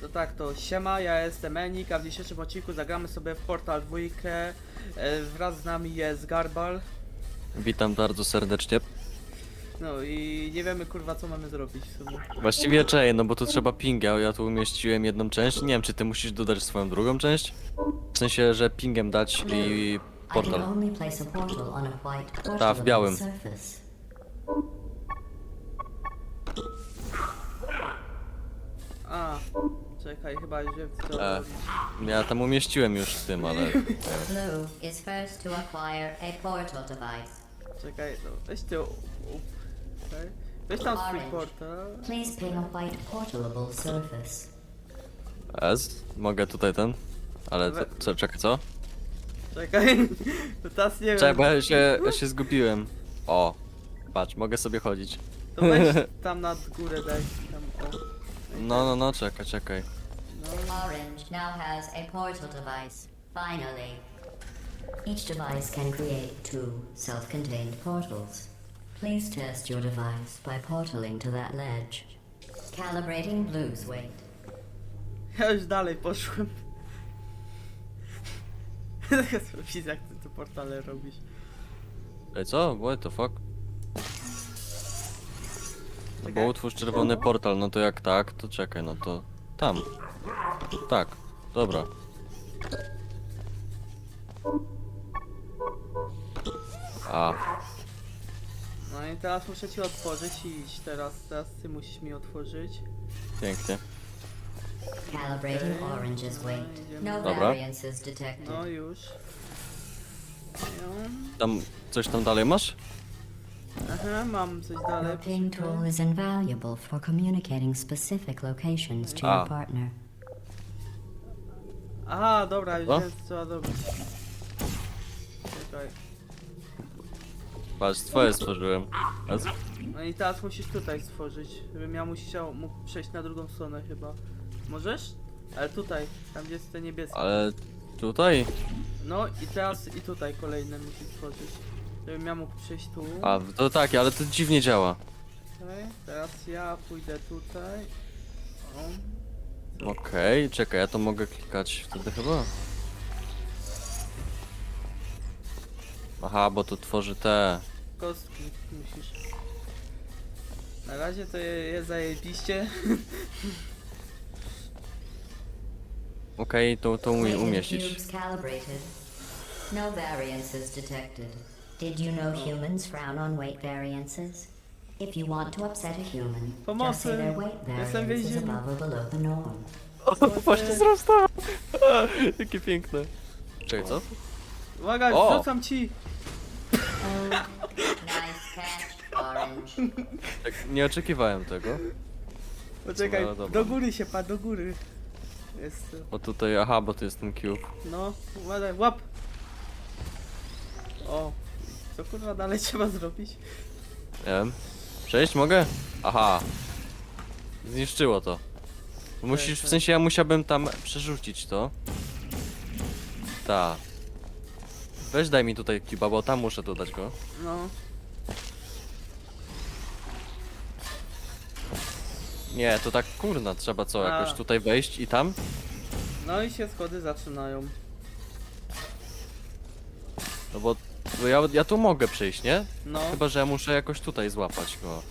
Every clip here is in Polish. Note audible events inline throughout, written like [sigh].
To tak, to siema, ja jestem Enik, a w dzisiejszym odcinku zagramy sobie w Portal 2. E, wraz z nami jest Garbal. Witam bardzo serdecznie. No i nie wiemy kurwa co mamy zrobić w sumie. Właściwie cześć, no bo tu trzeba pinga, ja tu umieściłem jedną część. Nie wiem, czy ty musisz dodać swoją drugą część? W sensie, że pingiem dać i portal. Ta, w białym. A, czekaj, chyba już wiem co E, ja tam umieściłem już w tym, ale... Blue is first to acquire a portal device. Czekaj, no weź ty... u- u- Czekaj. Weź tam swój Orange. portal. Please ping a white portalable surface. S? Mogę tutaj ten? Ale co, co czekaj, co? Czekaj, [laughs] to teraz nie Czekaj, wiem. bo ja się, ja się zgubiłem. O, patrz, mogę sobie chodzić. To weź [laughs] tam nad górę daj. Tam, o. No, no, no, czekaj, czekaj. Orange now has a portal device. Finally. Each device can create two self-contained portals. Please test your device by portaling to that ledge. Calibrating Blue's weight. ja już dalej poszłem. [laughs] Widzę jak ty te portale robisz. Ej, co? What the fuck? Bo Czekaj. utwórz czerwony portal, no to jak tak, to czekaj, no to tam. Tak, dobra. A, No i teraz muszę ci otworzyć i iść teraz. Teraz ty musisz mi otworzyć. pięknie. Calibrating. Orange's weight. No Dobra. variances detected. No już. Tam, coś tam dalej masz? Aha, mam coś dalej. Your ping poczekaj. tool is invaluable for communicating specific locations to Ah. your partner. Aha, dobra, już Co? wiem co trzeba. Czekaj. Patrz, twoje stworzyłem. No i teraz musisz tutaj stworzyć. Żebym ja musiał mógł przejść na drugą stronę chyba. Możesz? Ale tutaj, tam gdzie jest te niebieskie. Ale tutaj? No i teraz i tutaj kolejne musisz stworzyć. Żebym ja mógł przejść tu. A, to tak, ale to dziwnie działa. Okej, teraz ja pójdę tutaj. O. Okej, czekaj, ja to mogę klikać wtedy chyba. Aha, bo to tworzy te. Kostki musisz. Na razie to je- jest zajebiście. [laughs] Okej, to, to umie, umieścić. cubes calibrated. No variances detected. Did you know humans frown on weight variances? If you want to upset a human, just say their weight Jestem variance is więzienny. above or below the norm. Właśnie zrostałem. [laughs] Jakie piękne. Czekaj, co? Uwaga, O! rzucam ci! Nice catch, Orange. Tak, nie oczekiwałem tego. Poczekaj, No, dobra. do góry się padł, do góry. Jest. Bo tutaj, aha, bo to jest ten cube. No, uważaj, łap! O, co kurwa dalej trzeba zrobić? Nie wiem. Przejść mogę? Aha. Zniszczyło to. Musisz, w sensie ja musiałbym tam przerzucić to. Ta. Weź daj mi tutaj cuba, bo tam muszę dodać go. No, Nie, to tak kurna, trzeba co, A. jakoś tutaj wejść i tam? no i się schody zaczynają. No bo, bo ja, ja tu mogę przejść, nie? No, Chyba, że ja muszę jakoś tutaj złapać go.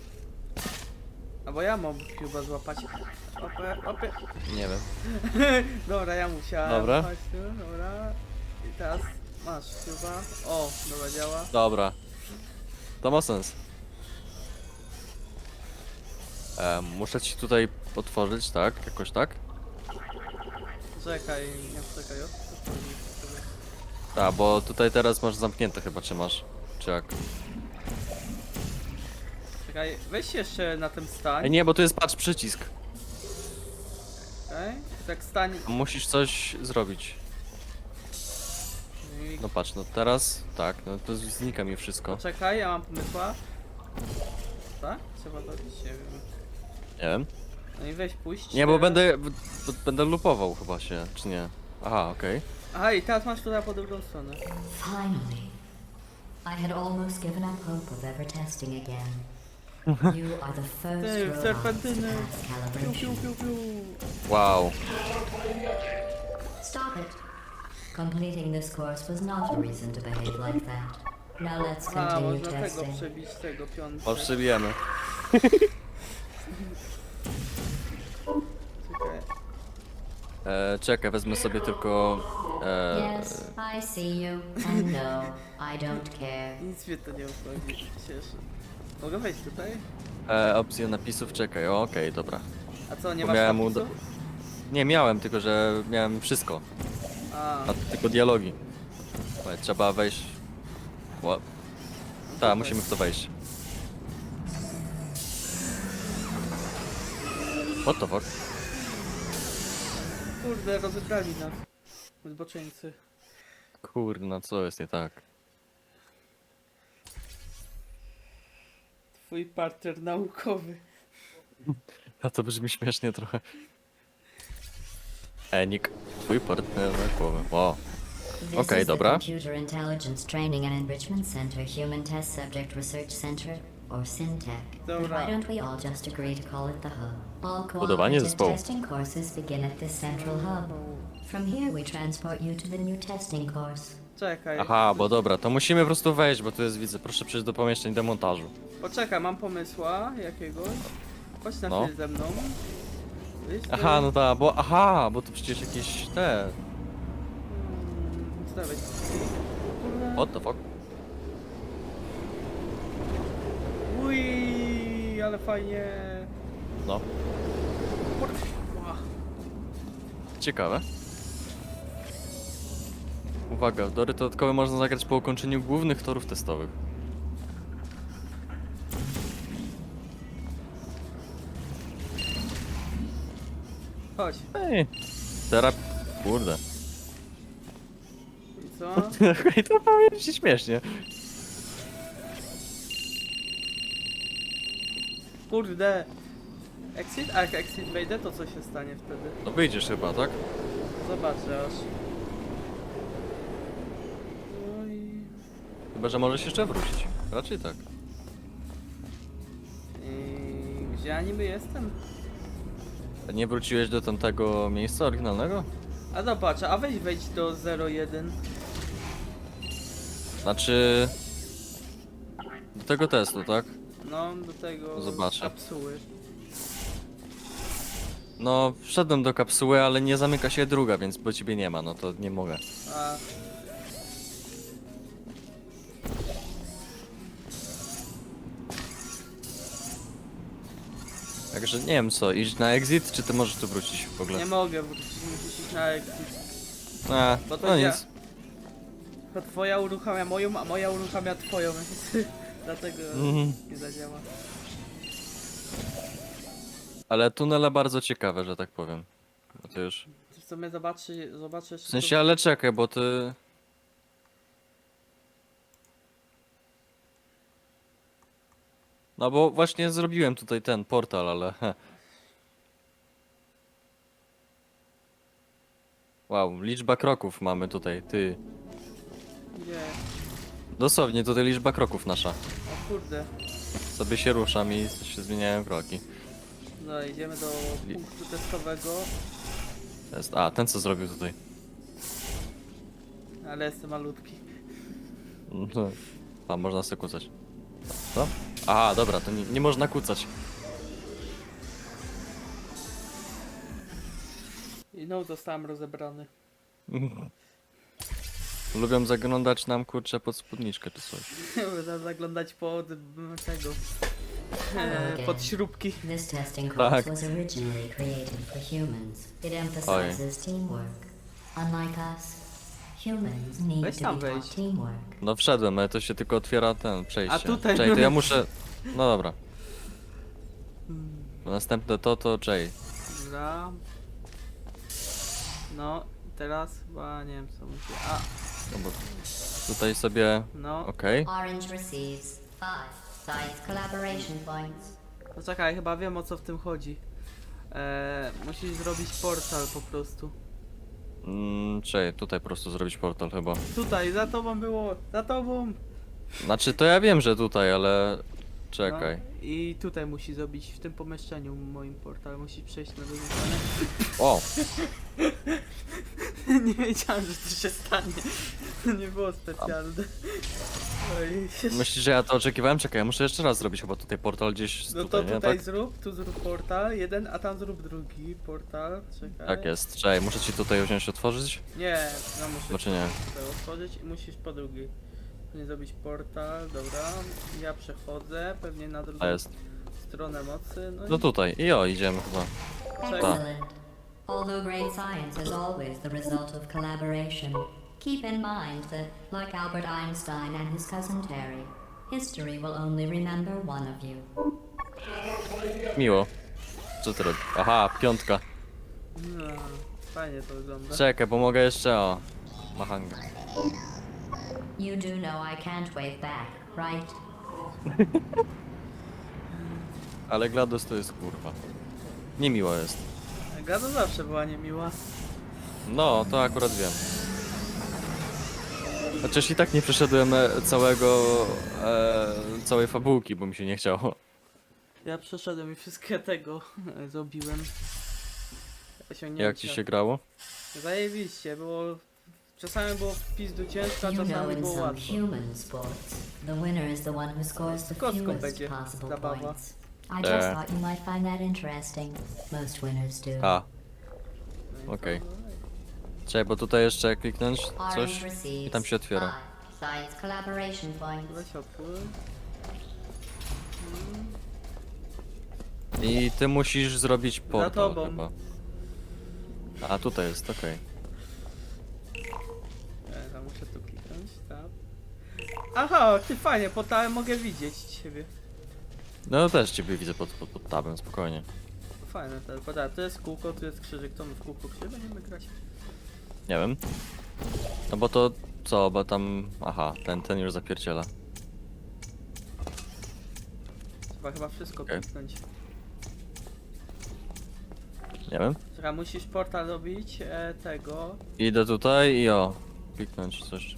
albo ja mam chyba złapać. Opie, opie. Nie wiem. [laughs] Dobra, ja musiałem. Dobra. Chodź tu, dobra. I teraz masz chyba. O, dobra, działa. Dobra. To ma sens. Em, muszę ci tutaj otworzyć, tak? Jakoś tak? Czekaj, nie czekaj, o. Tak, bo tutaj teraz masz zamknięte chyba, czy masz? Czy jak? Czekaj, weź jeszcze na tym stań. Ej, nie, bo tu jest patrz przycisk. Okej, tak stań. Musisz coś zrobić. I... No patrz, no teraz, tak, no to znika mi wszystko. Czekaj, ja mam pomysła. Tak? Trzeba zrobić, nie wiem. Nie wiem. No i weź puść. Nie, bo teraz. będę, b- będę lupował chyba się, czy nie? Aha, okej. Aha, i teraz masz tutaj po drugą stronę. Finally. I had almost given up hope of ever testing again. [laughs] You are the first Ty, robot to serpentyny. pass Piu, calibration. piu, piu, piu. Wow. Stop it. Completing this course was not a reason to behave like that. Now let's A, continue można tego testing. przebić, tego. Potrzebujemy. [laughs] E, czekaj, wezmę sobie tylko... E, Yes, I see you. And no, I don't care. Nic mnie to nie obchodzi, cieszę. Mogę wejść tutaj? e, opcję napisów, czekaj, o, okej, dobra. A co, nie masz miałem napisu? uda- Nie, miałem, tylko że miałem wszystko. A, A tu tylko dialogi. Słuchaj, trzeba wejść... Ła- Tak, musimy w to wejść. What the fuck? Kurde, rozebrali nas. Zboczeńcy. Kurna, co jest nie tak? Twój partner naukowy. A to brzmi śmiesznie trochę. Enik, twój partner na głowę. Wow. This Okay, is the dobra. Computer Intelligence Training and Enrichment Center Human Test Subject Research Center, or SynTech. But Dobra. why don't we all just agree to call it the hub? All Budowanie cooperative zespołu. testing courses begin at this central hub. From here we transport you to the new testing course. Czekaj. Aha, bo dobra, to musimy po prostu wejść, bo tu jest, widzę, proszę przejść do pomieszczeń demontażu. Poczekaj, mam pomysła jakiegoś. Chodź na No. chwilę ze mną. Wyjdź Aha, tu. no tak, bo, aha, bo to przecież jakieś te... Mm. Kurde. What the fuck? Ui, ale fajnie. No, Ła. ciekawe. Uwaga, dory dodatkowe można zagrać po ukończeniu głównych torów testowych. Chodź. Ej, teraz... Kurde. I co? [laughs] Okej, to powiem ci śmiesznie. Kurde. Exit? A jak exit wejdę, to co się stanie wtedy? No wyjdziesz chyba, tak? Zobaczę aż. No i... Chyba, że możesz jeszcze wrócić. Raczej tak. I... Gdzie ja niby jestem? A Nie wróciłeś do tamtego miejsca oryginalnego? A zobacz, a weź wejdź do 01. Znaczy... Do tego testu, tak? No, do tego Zobaczę. kapsuły. No, wszedłem do kapsuły, ale nie zamyka się druga, więc bo ciebie nie ma, no to nie mogę. A... Także nie wiem co, iść na exit, czy ty możesz tu wrócić w ogóle? Nie mogę wrócić, musisz iść na exit. A, Bo to no ja- nic. To twoja uruchamia moją, a moja uruchamia twoją, więc dlatego Mhm. nie zadziała. Ale tunele bardzo ciekawe, że tak powiem. No to już... W sumie zobaczy, zobaczysz... W sensie, ale czekaj, bo ty... No bo właśnie zrobiłem tutaj ten portal, ale... he. Wow, liczba kroków mamy tutaj, ty. Gdzie? Dosłownie tutaj liczba kroków nasza. O kurde. Sobie się ruszam i się zmieniają kroki. No idziemy do punktu testowego, To Jest... A, ten co zrobił tutaj. ale jestem malutki. No, A, można sobie kłócać. Co? Aha, dobra, to nie, nie można kłócać. I no zostałem rozebrany. [laughs] Lubią zaglądać nam kurczę pod spódniczkę czy coś. [laughs] Będę zaglądać pod mm, tego. [laughs] E, pod śrubki. This testing Tak. was originally created for humans. It emphasizes teamwork. Unlike us, humans need Weź to tam be taught teamwork. No wszedłem, ale to się tylko otwiera ten przejście. A tutaj Czej, to ja byłeś. muszę. No dobra. Następne to to Jay. Dobra. No, teraz chyba nie wiem co musi. A, No bo tutaj sobie. no. Okej. Orange receives five science collaboration points. No czekaj, chyba wiem o co w tym chodzi. E, musisz zrobić portal po prostu. Mm, czej, tutaj po prostu zrobić portal chyba. Tutaj, za tobą było, za tobą. Znaczy to ja wiem, że tutaj, ale. Czekaj. No. i tutaj musi zrobić w tym pomieszczeniu moim portal. Musi przejść na drugą stronę. O! [laughs] nie wiedziałem, że to się stanie. To nie było specjalne. Oj, Myślisz, że ja to oczekiwałem? Czekaj, ja muszę jeszcze raz zrobić chyba tutaj portal gdzieś No to tutaj, nie? tutaj Tak? zrób, tu zrób portal, jeden, a tam zrób drugi portal. Czekaj. Tak jest. Czekaj, muszę ci tutaj wziąć otworzyć? Nie, no muszę Znaczy nie. tutaj otworzyć i musisz po drugiej. Nie zrobić portal, dobra. Ja przechodzę, pewnie na drugą A jest. stronę mocy. No, No i tutaj. I o, idziemy chyba. Excellent. Although great science is always the result of collaboration, keep in mind that, like Albert Einstein and his cousin Terry, history will only remember one of you. Miło. Co ty robisz? Aha, piątka. no, fajnie to wygląda. Czekaj, pomogę jeszcze, o. Mahanga. You do know I can't wave back, right? [laughs] Ale GLaDOS to jest kurwa. Niemiło jest. Gada zawsze była niemiła. No, to akurat wiem. Chociaż i tak nie przeszedłem e, całego, e, całej fabułki, bo mi się nie chciało. Ja przeszedłem i wszystkie tego e, zrobiłem. Osiągnięcia. Jak ci się grało? Zajebiście, było... Czasami było w pizdu ciężko, a You know, czasami in było some łatwo. human sports, the winner is the one who scores the Kostką fewest będzie possible zabawa. points. I just Eh. thought you might find that interesting. Most winners do. A, No i Okej. czekaj, bo tutaj jeszcze kliknąć coś i tam się otwiera. Science collaboration points. Weź otwór. I ty musisz zrobić portal tobą. chyba. A, tutaj jest, okej. E, to muszę tu kliknąć, tak. Aha, ty fajnie, po tam mogę widzieć ciebie. No też ciebie widzę pod, pod, pod tabem, spokojnie. Fajne to, bo tak, tu jest kółko, tu jest krzyżyk, to my w kółko krzyżyk będziemy grać. Nie wiem. No bo to co, bo tam... Aha, ten, ten już zapierdziela. Trzeba chyba wszystko Okej. kliknąć. Nie wiem. Czekaj, musisz portal robić e, tego. Idę tutaj i o, kliknąć coś.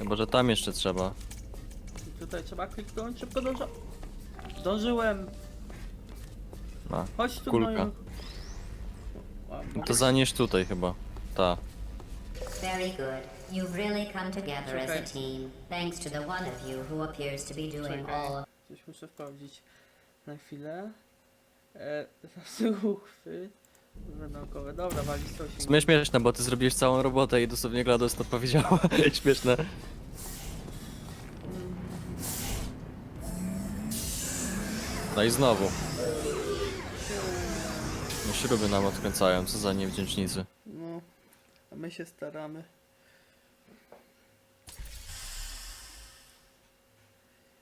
Chyba, że tam jeszcze trzeba. I tutaj trzeba kliknąć, szybko dążę. Dążyłem. A, Chodź tu Kulka. moją... A, no to zanieś tutaj chyba. Ta. Very good. You've really come together as a Okay. team, thanks to the one of you who appears to be doing Czekaj. all Coś muszę sprawdzić. Na chwilę. E, [laughs] zasłuchwy. Naukowe. Dobra, wali 180. W sumie śmieszne, bo ty zrobiłeś całą robotę i dosłownie GLaDOS to powiedziała. [laughs] śmieszne. No i znowu. No śruby nam odkręcają, co za niewdzięcznicy. No, a my się staramy.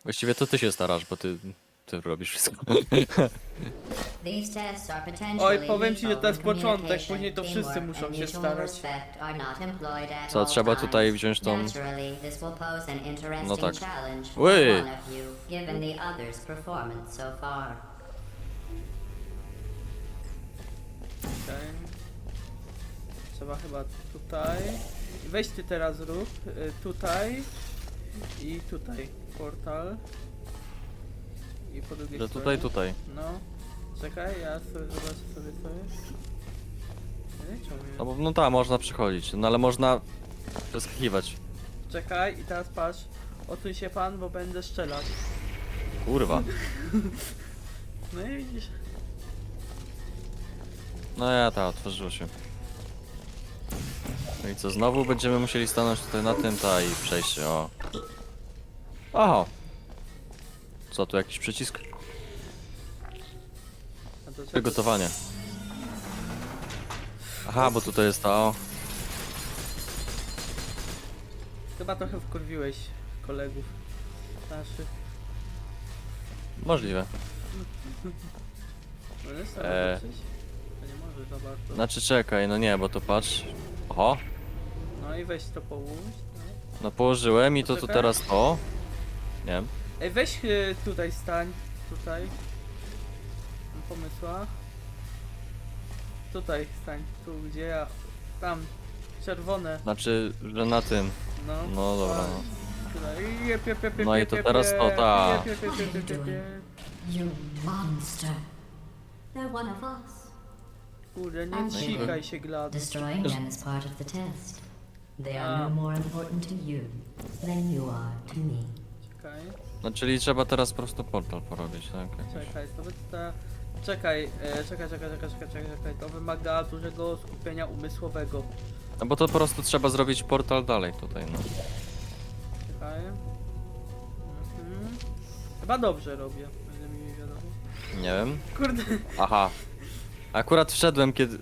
Właściwie to ty się starasz, bo ty, ty robisz wszystko. [laughs] Oj, powiem ci, że to jest początek, później to wszyscy muszą się starać. Co, trzeba tutaj wziąć tą- No tak. Ły! Okej. Trzeba chyba tutaj. Weź ty teraz rób. y, Tutaj. I tutaj. Portal. I po drugiej Że stronie. tutaj, tutaj. No. Czekaj, ja sobie zobaczę sobie co jest. Nie, czemu nie? No bo no tak, można przychodzić, no ale można przeskakiwać. Czekaj i teraz patrz. Otuj się pan, bo będę strzelać. Kurwa. [laughs] No i widzisz. No ja ta, otworzyło się. No i co, znowu będziemy musieli stanąć tutaj na tym, ta i przejść o. Oho. Co, tu jakiś przycisk? A? Przygotowanie. Aha, bo tutaj jest ta, o. Chyba trochę wkurwiłeś kolegów naszych. Możliwe. Możesz sobie Eee. zobaczyć? To nie może za bardzo. Znaczy czekaj, no nie, bo to patrz. Oho. No i weź to połóż. No. No położyłem i to tu Poczekaj. teraz to. Nie wiem. Ej, weź y, tutaj stań. Tutaj. Na pomysłach. Tutaj stań. Tu gdzie ja. Tam. Czerwone. Znaczy, że na tym. No. No dobra, no. tutaj. Jep, jep, jep, No i jep, to jep, teraz jep, to ta. jep, jep, jep, jep, jep, jep. You monster. They're one of us. Kurde, nie cikaj się glad. Destroying them is part of the test. They are Ah. no more important to you than you are to me. Czekaj, No czyli trzeba teraz po prostu portal porobić, tak? czekaj, to wy- ta... Czekaj, e, czekaj, czekaj, czekaj, czekaj, czekaj, czekaj, to wymaga dużego skupienia umysłowego. No bo to po prostu trzeba zrobić portal dalej tutaj, no. Czekaj. Mhm. Chyba dobrze robię, ile mi wiadomo. Nie wiem. Kurde, Aha. Akurat wszedłem kiedy...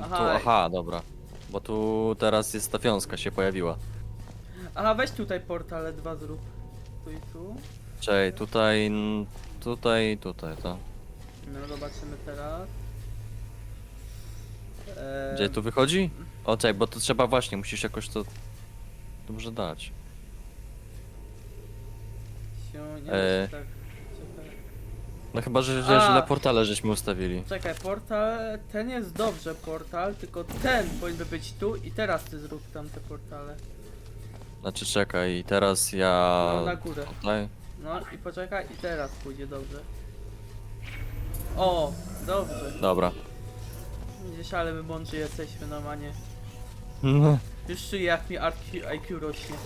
aha, Tu, aha, dobra. Bo tu teraz jest ta wiązka się pojawiła. aha, weź tutaj portale dwa zrób. Tu i tu. Czej, tutaj, n- tutaj, tutaj, to. No zobaczymy teraz. Eee, Gdzie tu wychodzi? O, bo to trzeba właśnie, musisz jakoś to dobrze dać. Się, nie eee. tak. Czekaj. No chyba, że, że A. źle portale żeśmy ustawili. Czekaj, portal, ten jest dobrze portal, tylko ten powinien być tu i teraz ty zrób tam te portale. Znaczy czekaj, teraz ja... No, na górę. Tutaj. No i poczekaj i teraz pójdzie dobrze. O, dobrze. Dobra. Gdzieś ale my mądrzy jesteśmy normalnie. No. Już czuję jak mi IQ, IQ rośnie.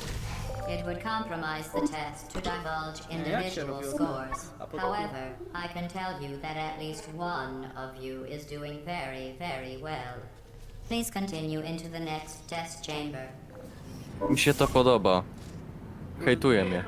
It would compromise the test to divulge individual robiło? scores. However, I can tell you that at least one of you is doing very, very well. Please continue into the next test chamber. Mi się to podoba. Hejtuje mnie.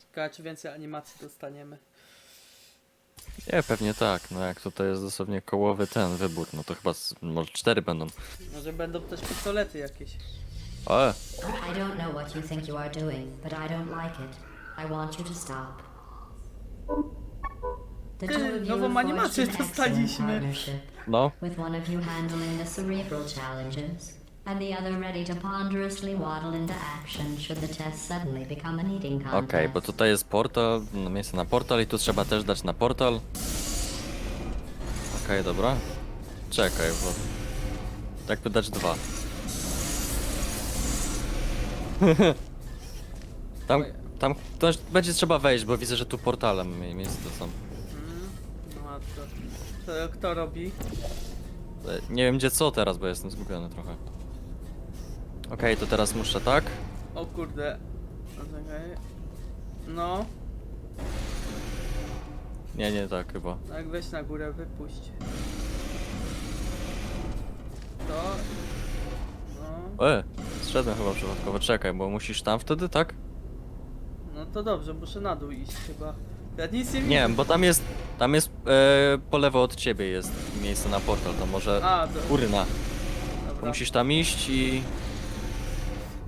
Ciekawe czy więcej animacji dostaniemy. Nie, pewnie tak. No jak tutaj jest dosłownie kołowy ten wybór, no to chyba z, może cztery będą. Może będą też pistolety jakieś. O, I don't know what you think you are doing, but I don't like it. I want you to stop. The Ty, two of you nową have animację forged an excellent dostaliśmy. partnership. no. with one of you handling the cerebral challenges, and the other ready to ponderously waddle into action should the test suddenly become an eating Okej, contest. bo tutaj jest portal, no, miejsce na portal i tu trzeba też dać na portal. Okej, dobra. Czekaj, bo... Tak by dać dwa. [laughs] tam, tam też będzie trzeba wejść, bo widzę, że tu portalem mie- miejsce są. Mm, no a to, to kto robi? E, Nie wiem gdzie co teraz, bo jestem zgubiony trochę. Okej, to teraz muszę tak? O kurde. No, Czekaj. No, Nie, nie tak chyba. tak weź na górę, wypuść. To. E, zszedłem chyba przypadkowo. Czekaj, bo musisz tam wtedy, tak? no to dobrze, muszę na dół iść chyba. Ja nic nie widzę. Nie bo tam jest, tam jest e, po lewo od ciebie jest miejsce na portal, to może... A, do, Kurna, dobra. musisz tam iść i...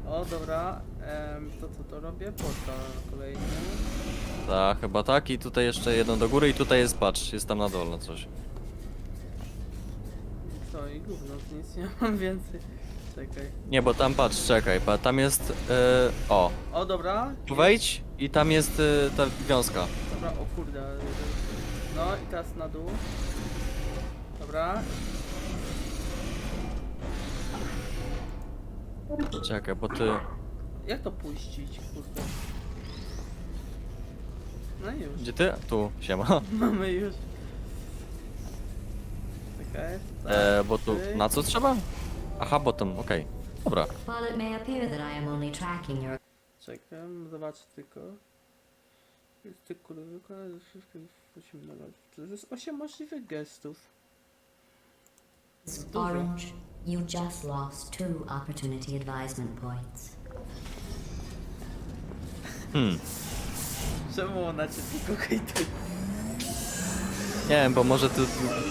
O, dobra. Em, to co to robię? Portal kolejny. Tak, chyba tak i tutaj jeszcze jedno do góry i tutaj jest, patrz, jest tam na dole coś. Co i gówno, nic nie mam więcej. Czekaj. Nie, bo tam patrz, czekaj, pa, tam jest... E, o, O, dobra. tu wejdź i tam jest e, ta wiązka. Dobra, o kurde. No i teraz na dół. Dobra. Czekaj, bo ty... Jak to puścić, kurde? No i już. Gdzie ty? Tu, siema. [laughs] Mamy już. Czekaj. tak, E, bo tu, ty. na co trzeba? Aha, bo tam, okej. Dobra. While it may appear that I am only tracking your Czekaj, zobaczę tylko. Jest ty kurde, wykonać wszystkie musimy nagrać. To jest 8 możliwych gestów. Dużo. orange, you just lost two opportunity advisement points. Hmm. Czemu ona cię tylko hejtuje? Nie wiem, bo może ty,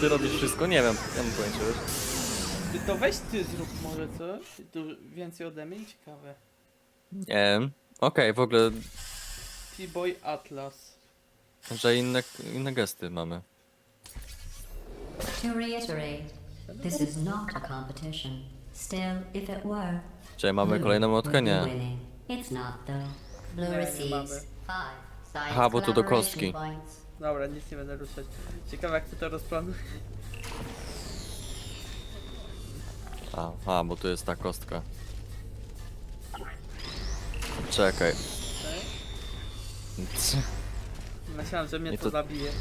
ty robisz wszystko, nie wiem. Ja mam pojęcie, wiesz? Ty to weź ty zrób może co? Tu więcej ode mnie ciekawe. Nie wiem. Okej, w ogóle, P-Boy Atlas. że inne, inne gesty mamy. To reiterate, this is not a competition. Still, if it were, Czyli mamy Blue kolejną would motkę? be Nie. winning. It's not though. Blue Nie, nie receives five Science Aha, bo tu do collaboration kostki. points. Dobra, nic nie będę ruszać. Ciekawe jak ty to rozplanujesz. A, a, bo tu jest ta kostka. Czekaj. C- [laughs] Myślałem, że mnie I to, to- zabije.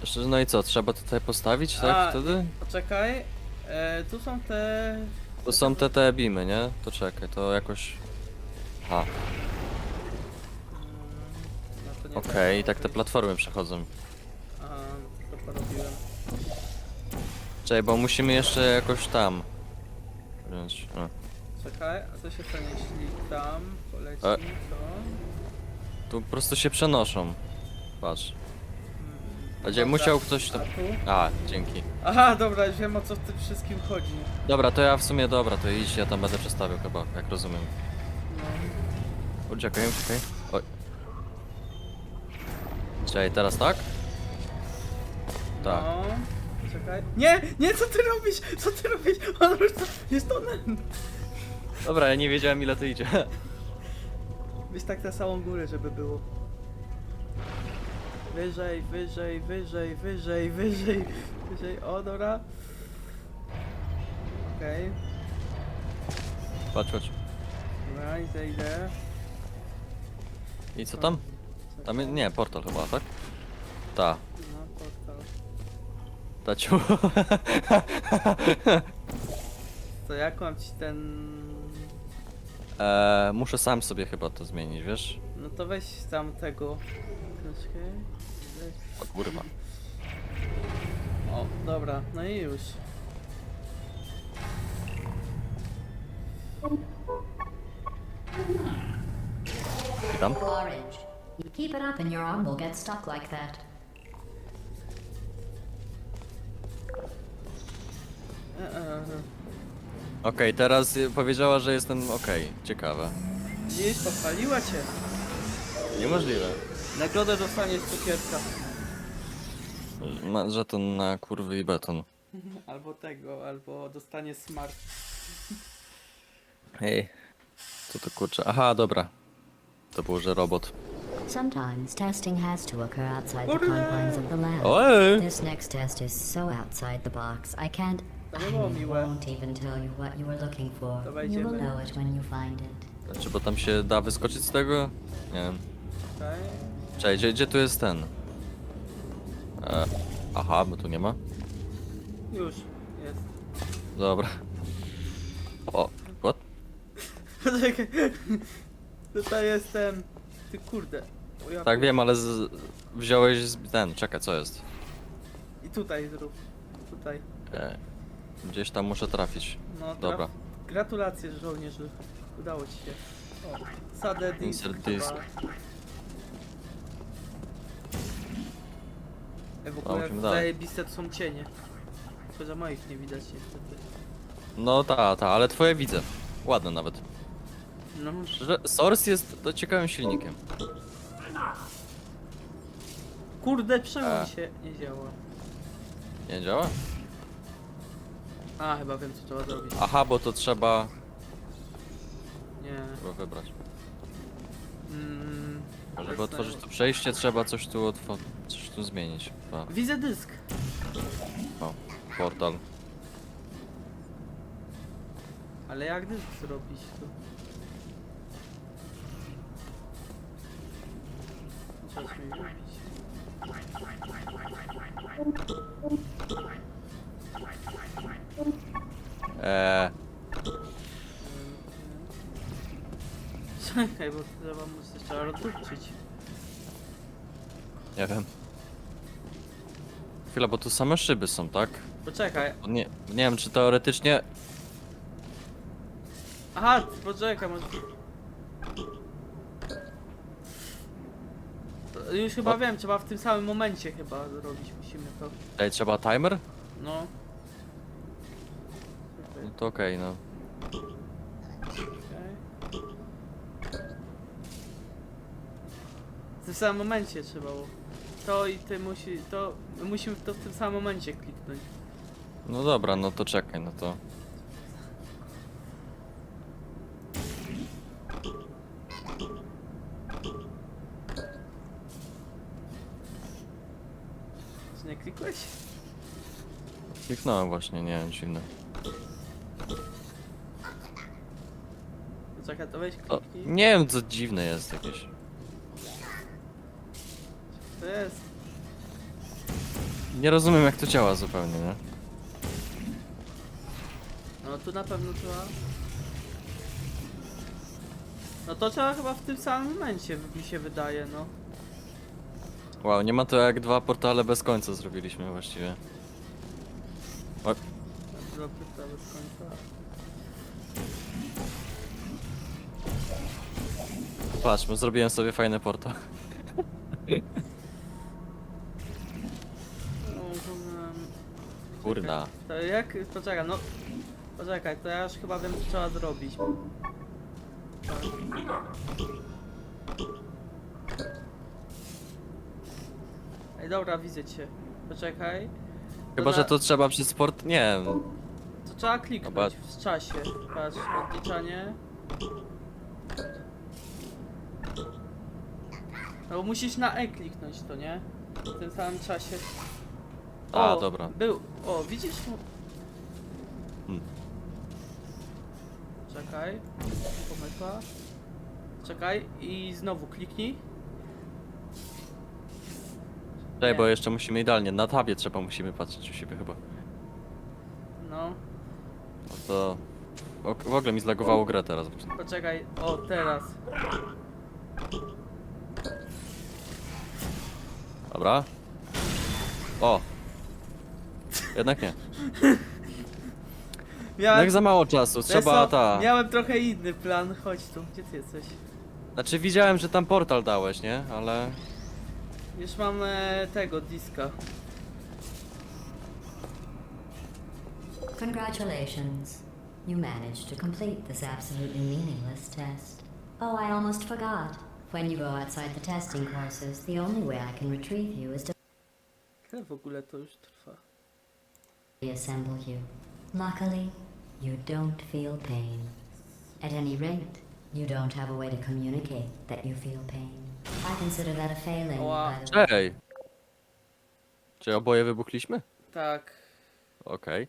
Jeszcze, no i co, trzeba tutaj postawić, tak, A, wtedy? Poczekaj. E, tu są te... To są te te bimy, nie? To czekaj, to jakoś... Aha, No, to nie okej, i tak te platformy przechodzą. Aha, to porobiłem. Czekaj, bo musimy jeszcze jakoś tam... No. Czekaj, a co się jeśli tam poleci, E. to... Tu po prostu się przenoszą. Patrz. Będzie dobra, musiał ktoś A to... tu? A, dzięki. Aha, dobra, już wiem o co w tym wszystkim chodzi. Dobra, to ja w sumie, dobra, to idź, ja tam będę przestawiał chyba, jak rozumiem. No. O, czekaj, czekaj. Oj. Czekaj, teraz tak? Tak. No. Czekaj. Nie, nie, co ty robisz? Co ty robisz? On już to, jest onem. Dobra, ja nie wiedziałem ile to idzie. Weź tak na samą górę, żeby było. Wyżej, wyżej, wyżej, wyżej, wyżej, wyżej. O, dobra. Okej. Patrz, patrz. Dobra, idę, idę. I co tam? Tam, je- nie, portal chyba, tak? Ta. Ta ciu. [laughs] To jak mam ci ten... eee, muszę sam sobie chyba to zmienić, wiesz? No to weź tam tego... Troszkę. Weź. O kurwa. O, dobra, no i już. Witam. Orange. You keep it up and your arm will get stuck like that. Okej, teraz y, powiedziała, że jestem okej. Ciekawe. Dziś pochwaliła cię. Niemożliwe. Nagrodę dostaniesz cukierka. Ma żeton na kurwy i beton. [laughs] Albo tego, albo dostanie smart. Hej. Co to kurczę? Aha, dobra. To był, że robot. Sometimes testing has to occur outside the confines of the lab. Ojej! This next test is so outside the box, I can't. To I nie było miłe. won't even tell you what you were looking for. To You will wejdziemy. know it when you find it. Znaczy, bo tam się da wyskoczyć z tego? Nie wiem. Cześć, gdzie, gdzie tu jest ten? E, aha, bo tu nie ma. Już, jest. Dobra. O, what? Tutaj jestem. Ty kurde. O, ja Tak pier- wiem, ale z, wziąłeś z, ten, czekaj, co jest? I tutaj zrób. Tutaj. E, gdzieś tam muszę trafić. No, traf- Dobra. Gratulacje żołnierzu. Udało ci się. O, sadę disk. Insert chyba. disk. E, w ogóle musimy dalej. zajebiste to są cienie. Tylko, że moich nie widać niestety. No ta, ta, ale twoje widzę. Ładne nawet. No, Szczerze, Source jest to ciekawym silnikiem. kurde, czemu E. mi się nie działa? Nie działa? A, chyba wiem co trzeba zrobić. Aha, bo to trzeba Nie. chyba wybrać. Mm, Żeby otworzyć to przejście, trzeba coś tu otwo- coś tu zmienić. Chyba. Widzę dysk. O, portal. Ale jak dysk zrobić to? Czas mi robić. Trzeba mu coś trzeba rozrzucić. nie wiem. Chwila, bo tu same szyby są, tak? Poczekaj. Nie, nie wiem, czy teoretycznie... Aha, poczekaj, może... To Już chyba O. wiem, trzeba w tym samym momencie chyba zrobić, musimy to. Ej, trzeba timer? No. No to okej, no. tym samym momencie trzeba było. To i ty musi, to musimy to w tym samym momencie kliknąć. No dobra, no to czekaj, no to. Czy nie klikłeś? Kliknąłem właśnie, nie wiem, dziwne. Czekaj, to weź O, nie wiem, co dziwne jest jakieś. Jest. Nie rozumiem jak to działa zupełnie, nie? No tu na pewno trzeba. No to trzeba chyba w tym samym momencie, mi się wydaje, no. Wow, nie ma to jak dwa portale bez końca zrobiliśmy właściwie. Zrobię to bez końca. Patrz, bo zrobiłem sobie fajny portal. No, rozumiem. Kurna. To jak? Poczekaj, no. Poczekaj, to ja już chyba wiem co trzeba zrobić. Ej, dobra, widzę cię. Poczekaj. Chyba, że to trzeba przez sport... Nie wiem. To trzeba kliknąć Zobacz. w czasie. Patrz, odliczanie. No bo musisz na E kliknąć to, nie? W tym samym czasie. A, dobra. Był. O, widzisz? Hmm. Czekaj. Pomysła. Czekaj i znowu kliknij. Czekaj, bo jeszcze musimy idealnie, na tabie trzeba musimy patrzeć u siebie chyba. No. No to... O, w ogóle mi zlagowało grę teraz. Poczekaj. O, teraz. Dobra. O! Jednak nie. [laughs] Miałem, Jak za mało czasu, trzeba ta... Miałem trochę inny plan. Chodź tu, gdzie ty jesteś? Znaczy widziałem, że tam portal dałeś, nie? Ale... Już mam e, tego diska. Congratulations. You managed to complete this absolutely meaningless test. Oh, I almost forgot. When you go outside the testing courses, the only way I can retrieve you is to Ile w ogóle to już trwa? Reassemble you. Luckily, you don't feel pain. At any rate, you don't have a way to communicate that you feel pain. I consider that a failing, Wow. by the way. Ej! Czy oboje wybuchliśmy? Tak. Okej.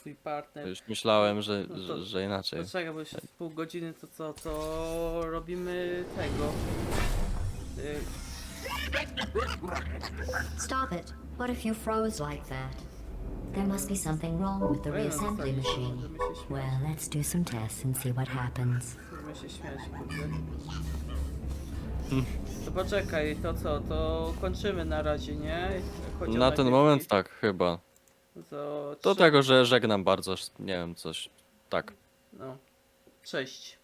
Twój partner. Już myślałem, że, No to- że, że inaczej. Poczekaj, bo z pół godziny to co, to robimy tego. Y, Stop it. What if you froze like that? There must be something wrong with the reassembly machine. Well, let's do some tests and see what happens. Możemy się śmiać, kurde. To poczekaj, to co, to kończymy na razie, nie? Chociaż Na ten moment tak, chyba. To tego, że żegnam bardzo, nie wiem, coś. Tak. No. Cześć.